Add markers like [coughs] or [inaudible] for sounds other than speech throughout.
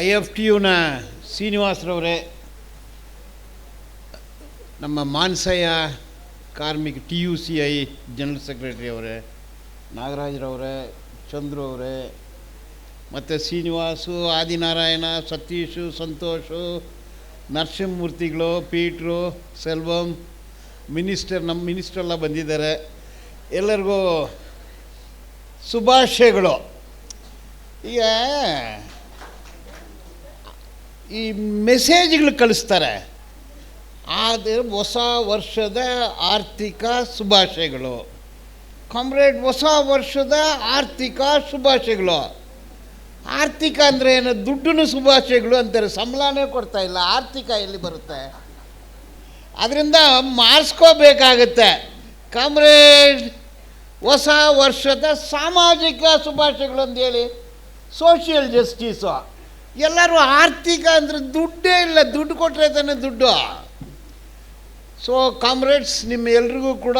I F T ಯುನ ಶ್ರೀನಿವಾಸರವರೇ, ನಮ್ಮ ಮಾನ್ಸಯ್ಯ ಕಾರ್ಮಿಕ T U C I general secretary ಅವರೇ, ನಾಗರಾಜರವರೇ, ಚಂದ್ರು ಅವರೇ, ಮತ್ತು ಶ್ರೀನಿವಾಸು, ಆದಿನಾರಾಯಣ, ಸತೀಶು, ಸಂತೋಷು, ನರಸಿಂಹಮೂರ್ತಿಗಳು, ಪೀಟ್ರು, ಸೆಲ್ವಂ, ಮಿನಿಸ್ಟರ್, ನಮ್ಮ ಮಿನಿಸ್ಟ್ರೆಲ್ಲ ಬಂದಿದ್ದಾರೆ. ಎಲ್ಲರಿಗೂ ಶುಭಾಶಯಗಳು. ಈಗ ಈ ಮೆಸೇಜ್ಗಳು ಕಳಿಸ್ತಾರೆ. ಆದರೆ ಹೊಸ ವರ್ಷದ ಆರ್ಥಿಕ ಶುಭಾಶಯಗಳು. ಕಾಮ್ರೇಡ್ ಹೊಸ ವರ್ಷದ ಆರ್ಥಿಕ ಶುಭಾಶಯಗಳು. ಆರ್ಥಿಕ ಅಂದರೆ ಏನು? ದುಡ್ಡು ಶುಭಾಶಯಗಳು ಅಂತಾರೆ. ಸಂಬಳನೇ ಕೊಡ್ತಾ ಇಲ್ಲ. ಆರ್ಥಿಕ ಎಲ್ಲಿ ಬರುತ್ತೆ? ಅದರಿಂದ ಮಾಡಿಸ್ಕೋಬೇಕಾಗತ್ತೆ. ಕಾಮ್ರೇಡ್ ಹೊಸ ವರ್ಷದ ಸಾಮಾಜಿಕ ಶುಭಾಶಯಗಳು ಅಂತ ಹೇಳಿ ಸೋಷಿಯಲ್ ಜಸ್ಟಿಸು ಎಲ್ಲರೂ ಆರ್ಥಿಕ ಅಂದರೆ ದುಡ್ಡೇ ಇಲ್ಲ, ದುಡ್ಡು ಕೊಟ್ಟರೆ ತಾನೇ ದುಡ್ಡು. ಸೊ ಕಾಮ್ರೇಡ್ಸ್ ನಿಮ್ಮ ಎಲ್ರಿಗೂ ಕೂಡ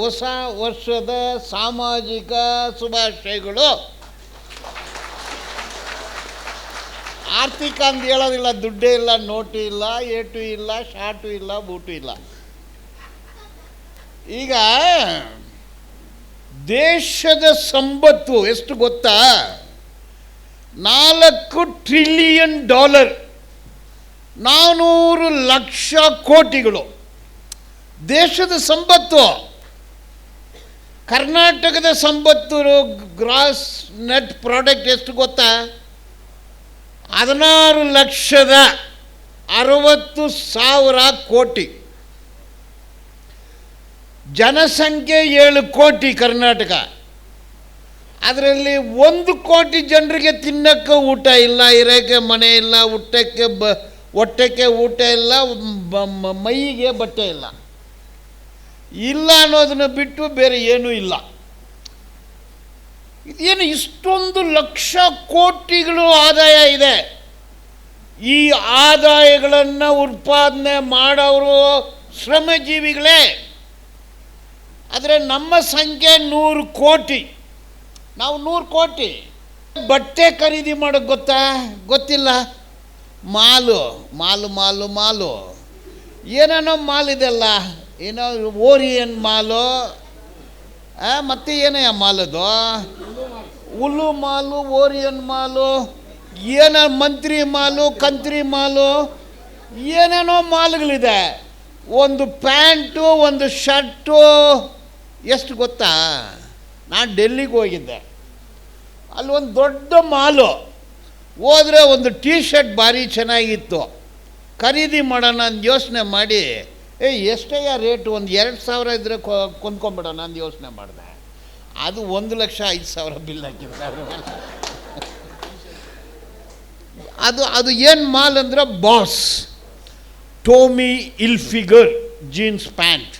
ಹೊಸ ವರ್ಷದ ಸಾಮಾಜಿಕ ಶುಭಾಶಯಗಳು. ಆರ್ಥಿಕ ಅಂತ ಹೇಳೋದಿಲ್ಲ, ದುಡ್ಡೇ ಇಲ್ಲ, ನೋಟು ಇಲ್ಲ, ಏಟು ಇಲ್ಲ ಶಾಟು ಇಲ್ಲ, ಬೂಟು ಇಲ್ಲ. ಈಗ ದೇಶದ ಸಂಪತ್ತು ಎಷ್ಟು ಗೊತ್ತಾ? ನಾಲ್ಕು ಟ್ರಿಲಿಯನ್ ಡಾಲರ್ ನಾನೂರು ಲಕ್ಷ ಕೋಟಿಗಳು. ದೇಶದ ಸಂಪತ್ತು ಕರ್ನಾಟಕದ ಸಂಪತ್ತು ಗ್ರಾಸ್ ನೆಟ್ ಪ್ರಾಡಕ್ಟ್ ಎಷ್ಟು ಗೊತ್ತಾ? ಹದಿನಾರು ಲಕ್ಷದ ಅರವತ್ತು ಸಾವಿರ ಕೋಟಿ. ಜನಸಂಖ್ಯೆ ಏಳು ಕೋಟಿ ಕರ್ನಾಟಕ. ಅದರಲ್ಲಿ ಒಂದು ಕೋಟಿ ಜನರಿಗೆ ತಿನ್ನಕ್ಕೆ ಊಟ ಇಲ್ಲ, ಇರೋಕ್ಕೆ ಮನೆ ಇಲ್ಲ, ಊಟಕ್ಕೆ ಬ, ಹೊಟ್ಟೆಗೆ ಊಟ ಇಲ್ಲ ಮೈಗೆ ಬಟ್ಟೆ ಇಲ್ಲ. ಇಲ್ಲ ಅನ್ನೋದನ್ನ ಬಿಟ್ಟು ಬೇರೆ ಏನೂ ಇಲ್ಲ. ಇದೇನು ಇಷ್ಟೊಂದು ಲಕ್ಷ ಕೋಟಿಗಳು ಆದಾಯ ಇದೆ. ಈ ಆದಾಯಗಳನ್ನು ಉತ್ಪಾದನೆ ಮಾಡೋರು ಶ್ರಮಜೀವಿಗಳೇ. ಆದರೆ ನಮ್ಮ ಸಂಖ್ಯೆ ನೂರು ಕೋಟಿ. ನಾವು ನೂರು ಕೋಟಿ. ಬಟ್ಟೆ ಖರೀದಿ ಮಾಡೋಕ್ಕೆ ಗೊತ್ತಾ? ಗೊತ್ತಿಲ್ಲ. ಮಾಲು ಮಾಲು ಮಾಲು ಮಾಲು. ಏನೇನೋ ಮಾಲ್ ಇದೆಲ್ಲ? ಏನೋ ಓರಿಯನ್ ಮಾಲು. ಮತ್ತೆ ಏನೇ ಮಾಲದು? ಹುಲ್ಲು ಮಾಲು, ಓರಿಯನ್ ಮಾಲು. ಏನೋ ಮಂತ್ರಿ ಮಾಲು, ಕಂತ್ರಿ ಮಾಲು. ಏನೇನೋ ಮಾಲುಗಳಿದೆ. ಒಂದು ಪ್ಯಾಂಟು, ಒಂದು ಶರ್ಟು. ಎಷ್ಟು ಗೊತ್ತಾ? ನಾನು ಡೆಲ್ಲಿಗೆ ಹೋಗಿದ್ದೆ. ಅಲ್ಲಿ ಒಂದು ದೊಡ್ಡ ಮಾಲು. ಹೋದರೆ ಒಂದು ಟೀ ಶರ್ಟ್ ಭಾರಿ ಚೆನ್ನಾಗಿತ್ತು. ಖರೀದಿ ಮಾಡೋಣ ಅಂತ ಯೋಚನೆ ಮಾಡಿ, ಏ, ಎಷ್ಟಯ್ಯ ರೇಟು? ಒಂದು ಎರಡು ಸಾವಿರ ಇದ್ದರೆ ಕೊಂದ್ಕೊಂಬಿಡೋಣ ಅಂತ ಯೋಚನೆ ಮಾಡಿದೆ. ಅದು ಒಂದು ಲಕ್ಷ ಐದು ಸಾವಿರ ಬಿಲ್ ಹಾಕಿದ್ರು ಅದು ಅದು ಏನು ಮಾಲ್ ಅಂದ್ರೆ boss. Tommy Hilfiger jeans pant.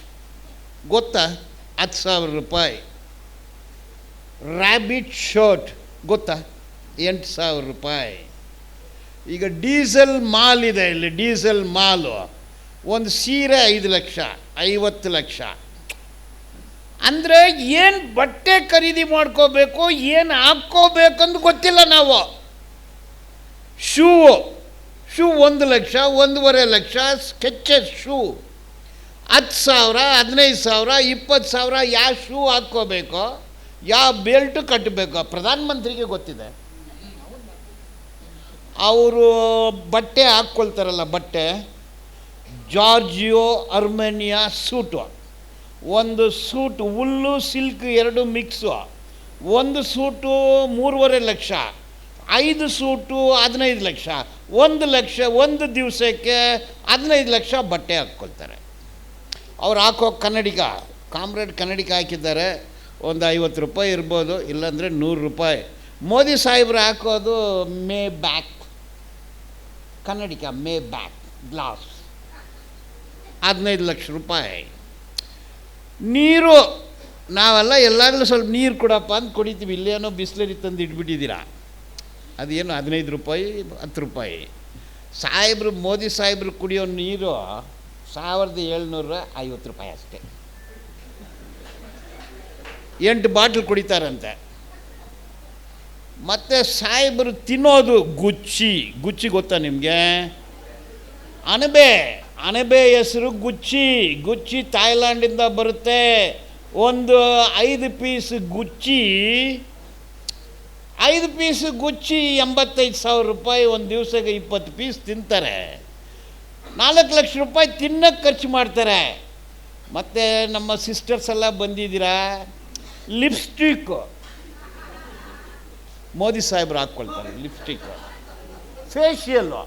ಗೊತ್ತಾ? ಹತ್ತು ಸಾವಿರ ರೂಪಾಯಿ. ರ್ಯಾಬಿಟ್ ಶರ್ಟ್ ಗೊತ್ತಾ? ಎಂಟು ಸಾವಿರ ರೂಪಾಯಿ. ಈಗ ಡೀಸೆಲ್ ಮಾಲ್ ಇದೆ ಇಲ್ಲಿ, ಡೀಸೆಲ್ ಮಾಲು. ಒಂದು ಸೀರೆ ಐದು ಲಕ್ಷ, ಐವತ್ತು ಲಕ್ಷ. ಅಂದರೆ ಏನು ಬಟ್ಟೆ ಖರೀದಿ ಮಾಡ್ಕೋಬೇಕು, ಏನು ಹಾಕ್ಕೋಬೇಕಂತ ಗೊತ್ತಿಲ್ಲ ನಾವು. ಶೂ ಶೂ ಒಂದು ಲಕ್ಷ, ಒಂದೂವರೆ ಲಕ್ಷ ಸ್ಕೆಚಸ್ ಶೂ. ಹತ್ತು ಸಾವಿರ, ಹದಿನೈದು ಸಾವಿರ, ಇಪ್ಪತ್ತು ಸಾವಿರ, ಯಾವ ಶೂ ಹಾಕ್ಕೋಬೇಕು? ಯಾವ ಬೆಲ್ಟು ಕಟ್ಟಬೇಕು ಪ್ರಧಾನಮಂತ್ರಿಗೆ ಗೊತ್ತಿದೆ. ಅವರು ಬಟ್ಟೆ ಹಾಕ್ಕೊಳ್ತಾರಲ್ಲ, ಬಟ್ಟೆ. Giorgio, Armani suit. ಒಂದು ಸೂಟ್ ಹುಲ್ಲು, ಸಿಲ್ಕ್ ಎರಡು ಮಿಕ್ಸು. ಒಂದು ಸೂಟು ಮೂರುವರೆ ಲಕ್ಷ. ಐದು ಸೂಟು ಹದಿನೈದು ಲಕ್ಷ. ಒಂದು ಲಕ್ಷ, ಒಂದು ದಿವಸಕ್ಕೆ ಹದಿನೈದು ಲಕ್ಷ ಬಟ್ಟೆ ಹಾಕ್ಕೊಳ್ತಾರೆ. ಅವ್ರು ಹಾಕೋ ಕನ್ನಡಿಗ, ಕಾಮ್ರೇಡ್ ಕನ್ನಡಿಗ ಹಾಕಿದ್ದಾರೆ. ಒಂದು ಐವತ್ತು ರೂಪಾಯಿ ಇರ್ಬೋದು, ಇಲ್ಲಾಂದರೆ ನೂರು ರೂಪಾಯಿ. ಮೋದಿ ಸಾಹೇಬ್ರು ಹಾಕೋದು ಮೇ ಬ್ಯಾಕ್. ಕನ್ನಡಿಕ ಮೇ ಬ್ಯಾಕ್, ಗ್ಲಾಸ್. ಹದಿನೈದು ಲಕ್ಷ ರೂಪಾಯಿ. ನೀರು, ನಾವೆಲ್ಲ ಎಲ್ಲಾಗಲೂ ಸ್ವಲ್ಪ ನೀರು ಕೊಡಪ್ಪ ಅಂತ ಕುಡಿತೀವಿ, ಇಲ್ಲೇನೋ ಬಿಸ್ಲರಿ ತಂದು ಇಟ್ಬಿಟ್ಟಿದ್ದೀರಾ. ಅದೇನು ಹದಿನೈದು ರೂಪಾಯಿ, ಹತ್ತು ರೂಪಾಯಿ. ಸಾಹೇಬ್ರು, ಮೋದಿ ಸಾಹೇಬ್ರು ಕುಡಿಯೋ ನೀರು ಸಾವಿರದ ಏಳ್ನೂರ ಐವತ್ತು ರೂಪಾಯಿ ಅಷ್ಟೇ. ಎಂಟು ಬಾಟ್ಲ್ ಕುಡಿತಾರಂತೆ. ಮತ್ತು ಸಾಹೇಬರು ತಿನ್ನೋದು ಗುಚ್ಚಿ. ಗುಚ್ಚಿ ಗೊತ್ತಾ ನಿಮಗೆ? ಅಣಬೆ. ಅಣಬೆ ಹೆಸರು ಗುಚ್ಚಿ. ಗುಚ್ಚಿ ಥಾಯ್ಲ್ಯಾಂಡಿಂದ ಬರುತ್ತೆ. ಒಂದು ಐದು ಪೀಸ್ ಗುಚ್ಚಿ. ಐದು ಪೀಸ್ ಗುಚ್ಚಿ ಎಂಬತ್ತೈದು ಸಾವಿರ ರೂಪಾಯಿ, ಒಂದು ದಿವಸಕ್ಕೆ ಇಪ್ಪತ್ತು ಪೀಸ್ ತಿಂತಾರೆ. ನಾಲ್ಕು ಲಕ್ಷ ರೂಪಾಯಿ ತಿನ್ನೋಕ್ಕೆ ಖರ್ಚು ಮಾಡ್ತಾರೆ. ಮತ್ತು ನಮ್ಮ ಸಿಸ್ಟರ್ಸ್ ಎಲ್ಲ ಬಂದಿದ್ದೀರಾ? ಲಿಪ್ಸ್ಟಿಕ್ಕು ಮೋದಿ ಸಾಹೇಬ್ರು ಹಾಕ್ಕೊಳ್ತಾರೆ ಲಿಪ್ಸ್ಟಿಕ್. ಫೇಶಿಯಲ್ಲು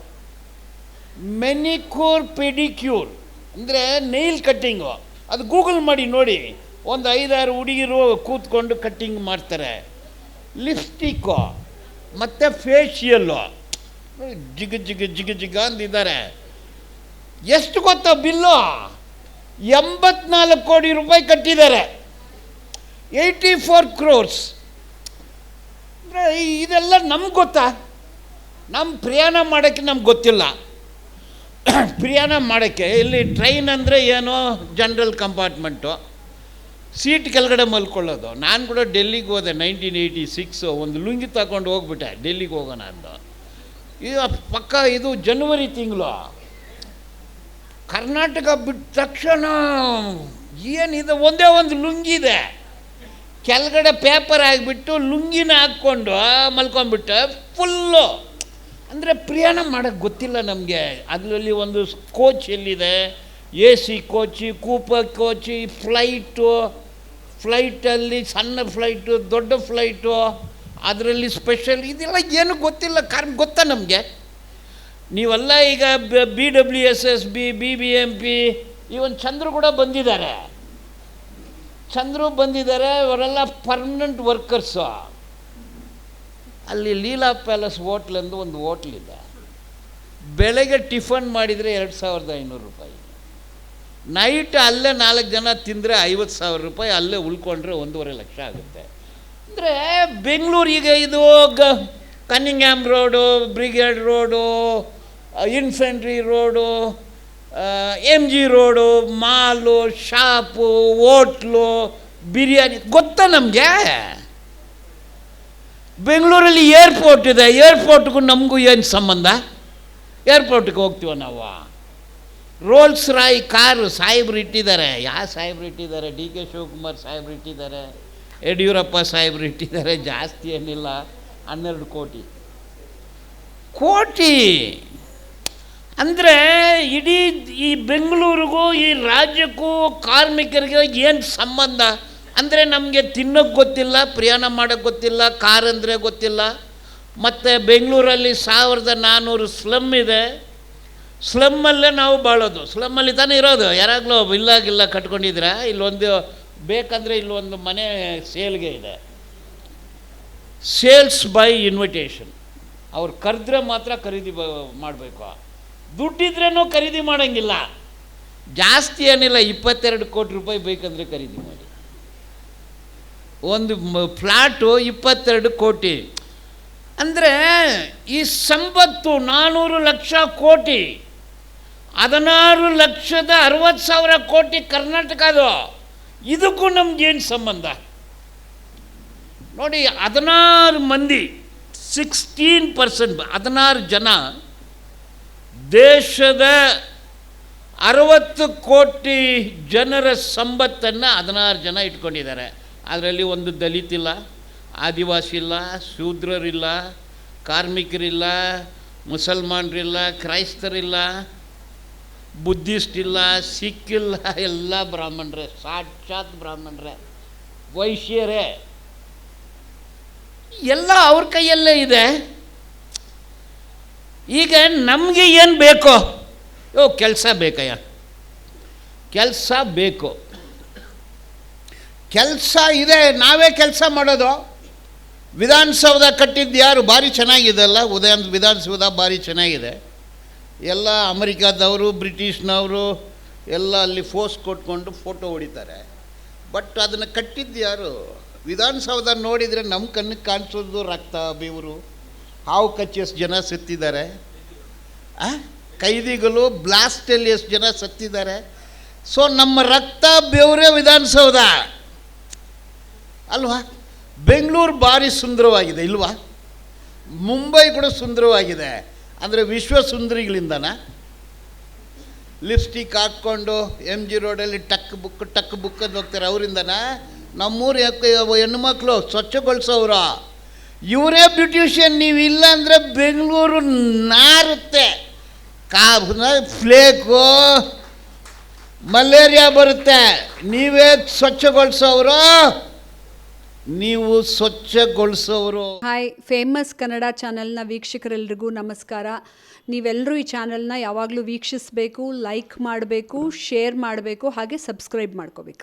ಮೆನಿಕ್ಯೂರ್ ಪೆಡಿಕ್ಯೂರ್ ಅಂದರೆ ನೈಲ್ ಕಟ್ಟಿಂಗು ಅದು ಗೂಗಲ್ ಮಾಡಿ ನೋಡಿ ಒಂದು ಐದಾರು ಹುಡುಗಿರು ಕೂತ್ಕೊಂಡು ಕಟ್ಟಿಂಗ್ ಮಾಡ್ತಾರೆ. ಲಿಪ್ಸ್ಟಿಕ್ಕು ಮತ್ತು ಫೇಶಿಯಲ್ಲು ಜಿಗ ಜಿಗ ಜಿಗ ಜಿಗ ಅಂದಿದ್ದಾರೆ. ಎಷ್ಟು ಗೊತ್ತಾ ಬಿಲ್ಲು? ಎಂಬತ್ನಾಲ್ಕು ಕೋಟಿ ರೂಪಾಯಿ ಕಟ್ಟಿದ್ದಾರೆ. ಏಯ್ಟಿ ಫೋರ್ ಕ್ರೋರ್ಸ್ ಇದೆಲ್ಲ ನಮ್ಗೆ ಗೊತ್ತಾ? ನಮ್ಮ ಪ್ರಯಾಣ ಮಾಡೋಕ್ಕೆ ನಮ್ಗೆ ಗೊತ್ತಿಲ್ಲ. [coughs] ಪ್ರಯಾಣ ಮಾಡೋಕ್ಕೆ, ಇಲ್ಲಿ ಟ್ರೈನ್ ಅಂದರೆ ಏನು ಜನ್ರಲ್ ಕಂಪಾರ್ಟ್ಮೆಂಟು ಸೀಟ್ ಕೆಳಗಡೆ ಮಲ್ಕೊಳ್ಳೋದು. ನಾನು ಕೂಡ ಡೆಲ್ಲಿಗೆ ಹೋದೆ ನೈನ್ಟೀನ್ ಏಯ್ಟಿ ಸಿಕ್ಸು ಒಂದು ಲುಂಗಿ ತಗೊಂಡು ಹೋಗ್ಬಿಟ್ಟೆ, ಡೆಲ್ಲಿಗೆ ಹೋಗೋಣ ಅಂದು ಇದು ಪಕ್ಕ ಇದು ಜನವರಿ ತಿಂಗಳು. ಕರ್ನಾಟಕ ಬಿಟ್ಟ ತಕ್ಷಣ ಏನಿದೆ ಒಂದೇ ಒಂದು ಲುಂಗಿ ಇದೆ. ಕೆಳಗಡೆ ಪೇಪರ್ ಆಗಿಬಿಟ್ಟು ಲುಂಗಿನ ಹಾಕ್ಕೊಂಡು ಮಲ್ಕೊಂಡ್ಬಿಟ್ಟು ಫುಲ್ಲು ಅಂದರೆ ಪ್ರಯಾಣ ಮಾಡೋಕ್ಕೆ ಗೊತ್ತಿಲ್ಲ ನಮಗೆ. ಅದರಲ್ಲಿ ಒಂದು ಕೋಚ್ ಎಲ್ಲಿದೆ? ಎ ಸಿ ಕೋಚಿ ಕೂಪ ಕೋಚಿ ಫ್ಲೈಟು ಫ್ಲೈಟಲ್ಲಿ ಸಣ್ಣ ಫ್ಲೈಟು ದೊಡ್ಡ ಫ್ಲೈಟು ಅದರಲ್ಲಿ ಸ್ಪೆಷಲ್ ಇದೆಲ್ಲ ಏನು ಗೊತ್ತಿಲ್ಲ, ಕಾರಣ ಗೊತ್ತಾ ನಮಗೆ? ನೀವೆಲ್ಲ ಈಗ B W S S B B B M P ಇವನ್ ಚಂದ್ರು ಕೂಡ ಬಂದಿದ್ದಾರೆ. ಚಂದ್ರು ಬಂದಿದ್ದಾರೆ ಇವರೆಲ್ಲ ಪರ್ಮನೆಂಟ್ ವರ್ಕರ್ಸು ಅಲ್ಲಿ ಲೀಲಾ ಪ್ಯಾಲೇಸ್ ಹೋಟ್ಲ್ ಎಂದು ಒಂದು ಹೋಟ್ಲಿದೆ ಬೆಳಗ್ಗೆ ಟಿಫನ್ ಮಾಡಿದರೆ ಎರಡು ಸಾವಿರದ ಐನೂರು ರೂಪಾಯಿ. ನೈಟ್ ಅಲ್ಲೇ ನಾಲ್ಕು ಜನ ತಿಂದರೆ ಐವತ್ತು ಸಾವಿರ ರೂಪಾಯಿ, ಅಲ್ಲೇ ಉಳ್ಕೊಂಡ್ರೆ ಒಂದೂವರೆ ಲಕ್ಷ ಆಗುತ್ತೆ. ಅಂದರೆ ಬೆಂಗಳೂರಿಗೆ ಇದು ಗ, Cunningham road, brigade road, infantry road M G road mall shop hotel biryani ಗೊತ್ತಾ ನಮಗೆ? ಬೆಂಗಳೂರಲ್ಲಿ ಏರ್ಪೋರ್ಟ್ ಇದೆ. ಏರ್ಪೋರ್ಟ್ಗೂ ನಮಗೂ ಏನು ಸಂಬಂಧ? ಏರ್ಪೋರ್ಟ್ಗೆ ಹೋಗ್ತೀವ ನಾವು? ರೋಲ್ಸ್ ರಾಯ್ ಕಾರು ಸಾಹೇಬ್ರು ಇಟ್ಟಿದ್ದಾರೆ. ಯಾವ ಸಾಹೇಬ್ರು ಇಟ್ಟಿದ್ದಾರೆ? ಡಿ ಕೆ ಶಿವಕುಮಾರ್ ಸಾಹೇಬ್ರು ಇಟ್ಟಿದ್ದಾರೆ. ಯಡಿಯೂರಪ್ಪ ಸಾಹೇಬ್ರು ಇಟ್ಟಿದ್ದಾರೆ. ಜಾಸ್ತಿ ಏನಿಲ್ಲ. ಹನ್ನೆರಡು ಕೋಟಿ. ಕೋಟಿ! ಅಂದರೆ ಇಡೀ ಈ ಬೆಂಗಳೂರಿಗೂ, ಈ ರಾಜ್ಯಕ್ಕೂ ಕಾರ್ಮಿಕರಿಗೆ ಏನು ಸಂಬಂಧ? ಅಂದರೆ ನಮಗೆ ತಿನ್ನೋಕ್ಕೆ ಗೊತ್ತಿಲ್ಲ, ಪ್ರಯಾಣ ಮಾಡೋಕ್ಕೆ ಗೊತ್ತಿಲ್ಲ, ಕಾರ್ ಅಂದರೆ ಗೊತ್ತಿಲ್ಲ. ಮತ್ತು ಬೆಂಗಳೂರಲ್ಲಿ ಸಾವಿರದ ನಾನ್ನೂರು ಸ್ಲಮ್ ಇದೆ. ಸ್ಲಮ್ಮಲ್ಲೇ ನಾವು ಬಾಳೋದು. ಸ್ಲಮ್ಮಲ್ಲಿ ತಾನೇ ಇರೋದು. ಯಾರಾಗಲೂ ಇಲ್ಲಾಗಿಲ್ಲ ಕಟ್ಕೊಂಡಿದ್ರೆ ಇಲ್ಲೊಂದು ಬೇಕಂದರೆ ಇಲ್ಲೊಂದು ಮನೆ ಸೇಲ್ಗೆ ಇದೆ. Sales by invitation. ಅವ್ರು ಕರೆದ್ರೆ ಮಾತ್ರ ಖರೀದಿ ಮಾಡಬೇಕು. ದುಡ್ಡಿದ್ರೇನೂ ಖರೀದಿ ಮಾಡೋಂಗಿಲ್ಲ. ಜಾಸ್ತಿ ಏನಿಲ್ಲ, ಇಪ್ಪತ್ತೆರಡು ಕೋಟಿ ರೂಪಾಯಿ ಬೇಕಂದರೆ ಖರೀದಿ ಮಾಡಿ. ಒಂದು ಫ್ಲ್ಯಾಟು ಇಪ್ಪತ್ತೆರಡು ಕೋಟಿ. ಅಂದರೆ ಈ ಸಂಪತ್ತು ನಾನ್ನೂರು ಲಕ್ಷ ಕೋಟಿ. ಹದಿನಾರು ಲಕ್ಷದ ಅರವತ್ತು ಸಾವಿರ ಕೋಟಿ ಕರ್ನಾಟಕದು ಇದಕ್ಕೂ ನಮ್ಗೇನು ಸಂಬಂಧ? ನೋಡಿ, ಹದಿನಾರು ಮಂದಿ ಸಿಕ್ಸ್ಟೀನ್ ಪರ್ಸೆಂಟ್ ಹದಿನಾರು ಜನ ದೇಶದ ಅರವತ್ತು ಕೋಟಿ ಜನರ ಸಂಪತ್ತನ್ನು ಹದಿನಾರು ಜನ ಇಟ್ಕೊಂಡಿದ್ದಾರೆ. ಅದರಲ್ಲಿ ಒಂದು ದಲಿತ ಇಲ್ಲ, ಆದಿವಾಸಿ ಇಲ್ಲ, ಶೂದ್ರರಿಲ್ಲ, ಕಾರ್ಮಿಕರಿಲ್ಲ, ಮುಸಲ್ಮಾನರಿಲ್ಲ, ಕ್ರೈಸ್ತರಿಲ್ಲ ಬುದ್ಧಿಸ್ಟ್ ಇಲ್ಲ ಸಿಖ್ ಇಲ್ಲ ಎಲ್ಲ ಬ್ರಾಹ್ಮಣರೇ, ಸಾಕ್ಷಾತ್ ಬ್ರಾಹ್ಮಣರೇ, ವೈಶ್ಯರೇ. ಎಲ್ಲ ಅವ್ರ ಕೈಯಲ್ಲೇ ಇದೆ. ಈಗ ನಮಗೆ ಏನು ಬೇಕೋ? ಓ ಕೆಲಸ ಬೇಕಯ್ಯ. ಕೆಲಸ ಬೇಕು. ಕೆಲಸ ಇದೆ, ನಾವೇ ಕೆಲಸ ಮಾಡೋದು. ವಿಧಾನಸೌಧ ಕಟ್ಟಿದ್ದು ಯಾರು? ಭಾರಿ ಚೆನ್ನಾಗಿದೆ ಅಲ್ಲ ಉದಯ ವಿಧಾನಸೌಧ ಭಾರಿ ಚೆನ್ನಾಗಿದೆ. ಎಲ್ಲ ಅಮೆರಿಕಾದವರು, ಬ್ರಿಟಿಷ್ನವರು, ಎಲ್ಲ ಅಲ್ಲಿ ಫೋಸ್ ಕೊಟ್ಕೊಂಡು ಫೋಟೋ ಹೊಡಿತಾರೆ. ಬಟ್ ಅದನ್ನು ಕಟ್ಟಿದ್ದು ಯಾರು? ವಿಧಾನಸೌಧ ನೋಡಿದರೆ ನಮ್ಮ ಕಣ್ಣಿಗೆ ಕಾಣಿಸೋದು ರಕ್ತ, ಬೆವರು. ಹಾವು ಕಚ್ಚಿ ಎಷ್ಟು ಜನ ಸತ್ತಿದ್ದಾರೆ? ಆ? ಕೈದಿಗಳು ಬ್ಲಾಸ್ಟಲ್ಲಿ ಎಷ್ಟು ಜನ ಸತ್ತಿದ್ದಾರೆ? ಸೊ ನಮ್ಮ ರಕ್ತ ಬೆವರೇ ವಿಧಾನಸೌಧ. ಅಲ್ವಾ? ಬೆಂಗಳೂರು ಭಾರಿ ಸುಂದರವಾಗಿದೆ, ಇಲ್ವಾ? ಮುಂಬೈ ಕೂಡ ಸುಂದರವಾಗಿದೆ. ಅಂದರೆ ವಿಶ್ವ ಸುಂದರಿಗಳಿಂದನ? ಲಿಪ್ಸ್ಟಿಕ್ ಹಾಕ್ಕೊಂಡು ಎಂ ಜಿ ರೋಡಲ್ಲಿ ಟಕ್ ಬುಕ್ ಟಕ್ ಬುಕ್ ಅಂತ ಹೋಗ್ತಾರೆ, ಅವರಿಂದನ? ನಮ್ಮೂರು ಹೆಣ್ಣು ಮಕ್ಕಳು ಸ್ವಚ್ಛಗೊಳಿಸೋರ ಇವರೇ ಬ್ಯೂಟಿಷಿಯನ್ ನೀವು ಇಲ್ಲ ಅಂದರೆ ಬೆಂಗಳೂರು ನಾರುತ್ತೆ. ಕಾ ಫ್ಲೇಕು ಮಲೇರಿಯಾ ಬರುತ್ತೆ. ನೀವೇ ಸ್ವಚ್ಛಗೊಳಿಸೋರು ನೀವು ಸ್ವಚ್ಛಗೊಳಿಸೋರು ಹಾಯ್ ಫೇಮಸ್ ಕನ್ನಡ ಚಾನೆಲ್ನ ವೀಕ್ಷಕರೆಲ್ರಿಗೂ ನಮಸ್ಕಾರ. ನೀವೆಲ್ಲರೂ ಈ ಚಾನೆಲ್ನ ಯಾವಾಗಲೂ ವೀಕ್ಷಿಸಬೇಕು ಲೈಕ್ ಮಾಡಬೇಕು ಶೇರ್ ಮಾಡಬೇಕು, ಹಾಗೆ ಸಬ್ಸ್ಕ್ರೈಬ್ ಮಾಡ್ಕೋಬೇಕು.